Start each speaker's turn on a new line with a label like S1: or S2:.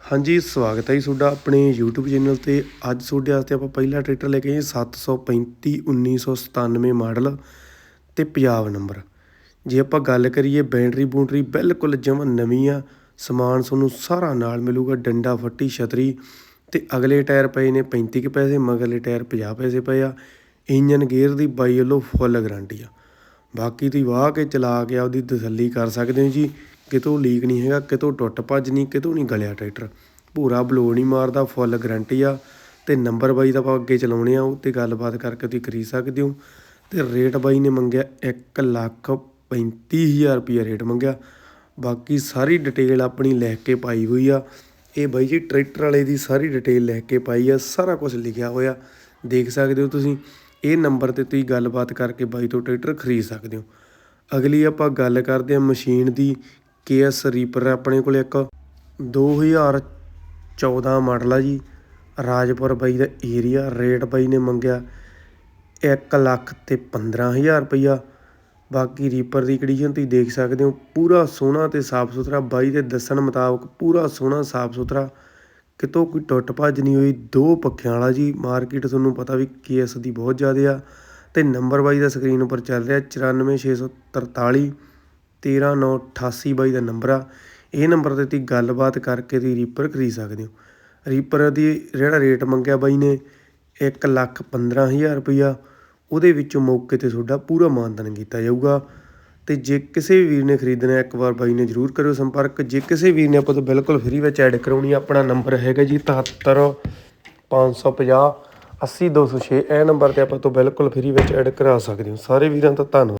S1: ਹਾਂਜੀ, ਸਵਾਗਤ ਹੈ ਜੀ ਤੁਹਾਡਾ ਆਪਣੇ YouTube ਚੈਨਲ ਤੇ। ਅੱਜ ਤੁਹਾਡੇ ਵਾਸਤੇ ਆਪਾਂ ਪਹਿਲਾ ਟਰੈਕਟਰ ਲੈ ਕੇ ਆਏ 735 1997 ਮਾਡਲ ਤੇ ਪੰਜਾਬ ਨੰਬਰ। ਜੇ ਆਪਾਂ ਗੱਲ ਕਰੀਏ ਬੈਟਰੀ ਬੂਟਰੀ, ਬਿਲਕੁਲ ਜਮਾਂ ਨਵੀਂ ਆ, ਸਮਾਨ ਤੁਹਾਨੂੰ ਸਾਰਾ ਨਾਲ ਮਿਲੂਗਾ, ਡੰਡਾ, ਫੱਟੀ, ਛਤਰੀ ਤੇ ਅਗਲੇ ਟਾਇਰ ਪਏ ਨੇ 35 ਕੁ ਪੈਸੇ ਮਗਰਲੇ ਟਾਇਰ 50 ਪੈਸੇ ਪਏ ਆ। ਇੰਜਨ ਗੇਅਰ ਦੀ ਬਾਈ ਵੱਲੋਂ ਫੁੱਲ ਗਾਰੰਟੀ ਆ। ਬਾਕੀ ਤੁਸੀਂ ਵਾਹ ਕੇ ਚਲਾ ਕੇ ਆਪਦੀ ਤਸੱਲੀ ਕਰ ਸਕਦੇ ਹੋ ਜੀ। ਕਿਤੋਂ ਲੀਕ ਨਹੀਂ ਹੈਗਾ, ਕਿਤੋਂ ਟੁੱਟ ਭੱਜ ਨਹੀਂ, ਕਿਤੋਂ ਨਹੀਂ ਗਲਿਆ ਟਰੈਕਟਰ। ਭੂਰਾ ਬਲੋ ਨਹੀਂ ਮਾਰਦਾ, ਫੁੱਲ ਗਰੰਟੀ ਆ। ਤੇ ਨੰਬਰ ਬਾਈ ਦਾ ਆਪਾਂ ਅੱਗੇ ਚਲਾਉਣੇ ਆ ਉਹ ਤੇ ਗੱਲਬਾਤ ਕਰਕੇ ਤੁਸੀਂ ਖਰੀਦ ਸਕਦੇ ਹੋ। ਤੇ ਰੇਟ ਬਾਈ ਨੇ ਮੰਗਿਆ 1 ਲੱਖ 35000 ਰੁਪਏ ਰੇਟ ਮੰਗਿਆ। ਬਾਕੀ ਸਾਰੀ ਡਿਟੇਲ ਆਪਣੀ ਲਿਖ ਕੇ ਪਾਈ ਹੋਈ ਆ। ਇਹ ਬਾਈ ਜੀ ਟਰੈਕਟਰ ਵਾਲੇ ਦੀ ਸਾਰੀ ਡਿਟੇਲ ਲਿਖ ਕੇ ਪਾਈ ਆ, ਸਾਰਾ ਕੁਝ ਲਿਖਿਆ ਹੋਇਆ। ਦੇਖ ਸਕਦੇ ਹੋ ਤੁਸੀਂ, ਇਹ ਨੰਬਰ ਤੇ ਤੁਸੀਂ ਗੱਲਬਾਤ ਕਰਕੇ ਬਾਈ ਤੋਂ ਟਰੈਕਟਰ ਖਰੀਦ ਸਕਦੇ ਹੋ। ਅਗਲੀ ਆਪਾਂ ਗੱਲ ਕਰਦੇ ਹਾਂ ਮਸ਼ੀਨ ਦੀ ਕੇ ਕੇਐਸ ਰੀਪਰ ਆਪਣੇ ਕੋਲ ਇੱਕ 2014 ਮਾਡਲ ਆ ਜੀ। ਰਾਜਪੁਰ ਬਾਈ ਦਾ ਏਰੀਆ ਰੇਟ ਬਾਈ ਨੇ ਮੰਗਿਆ ਇੱਕ ਲੱਖ ਤੇ 15000 ਰੁਪਈਆ। ਬਾਕੀ ਰੀਪਰ ਦੀ ਕੰਡੀਸ਼ਨ ਤੁਸੀਂ ਦੇਖ ਸਕਦੇ ਹੋ, ਪੂਰਾ ਸੋਹਣਾ ਤੇ ਸਾਫ਼ ਸੁਥਰਾ, ਬਾਈ ਦੇ ਦੱਸਣ ਮੁਤਾਬਕ ਪੂਰਾ ਸੋਹਣਾ, ਸਾਫ਼ ਸੁਥਰਾ। ਕਿਤੋਂ ਕੋਈ ਟੁੱਟ ਭੱਜ ਨਹੀਂ ਹੋਈ, ਦੋ ਪੱਖਿਆਂ ਵਾਲਾ ਜੀ। ਮਾਰਕੀਟ ਤੁਹਾਨੂੰ ਪਤਾ ਵੀ ਕੇਐਸ ਦੀ ਬਹੁਤ ਜ਼ਿਆਦਾ ਆ। ਤੇ ਨੰਬਰ ਬਾਈ ਦਾ ਸਕਰੀਨ ਉੱਪਰ ਚੱਲ ਰਿਹਾ 94643 13988 ਬਾਈ ਦਾ ਨੰਬਰ ਆ। ਇਹ ਨੰਬਰ ਤੇ ਤੁਸੀਂ ਗੱਲਬਾਤ ਕਰਕੇ ਤੁਸੀਂ ਰੀਪਰ ਖਰੀਦ ਸਕਦੇ ਹੋ। ਰੀਪਰ ਦੀ ਜਿਹੜਾ ਰੇਟ ਮੰਗਿਆ ਬਾਈ ਨੇ, ਇੱਕ ਲੱਖ 15000 ਰੁਪਈਆ। ਉਹਦੇ ਵਿੱਚੋਂ ਮੌਕੇ ਤੇ ਤੁਹਾਡਾ ਪੂਰਾ ਮਾਨਦਾਨ ਕੀਤਾ ਜਾਊਗਾ। ਤੇ ਜੇ ਕਿਸੇ ਵੀਰ ਨੇ ਖਰੀਦਣਾ, ਇੱਕ ਵਾਰ ਬਾਈ ਨੇ ਜਰੂਰ ਕਰਿਓ ਸੰਪਰਕ। ਜੇ ਕਿਸੇ ਵੀਰ ਨੇ ਆਪਾਂ ਤੋਂ ਬਿਲਕੁਲ ਫ੍ਰੀ ਵਿੱਚ ਐਡ ਕਰਾਉਣੀ ਆਪਣਾ ਨੰਬਰ ਹੈਗਾ ਜੀ 73 550 80206 ਇਹ ਨੰਬਰ ਤੇ ਆਪਾਂ ਤੋਂ ਬਿਲਕੁਲ ਫ੍ਰੀ ਵਿੱਚ ਐਡ ਕਰਾ ਸਕਦੇ ਹੋ। ਸਾਰੇ ਵੀਰਾਂ ਦਾ ਧੰਨਵਾਦ।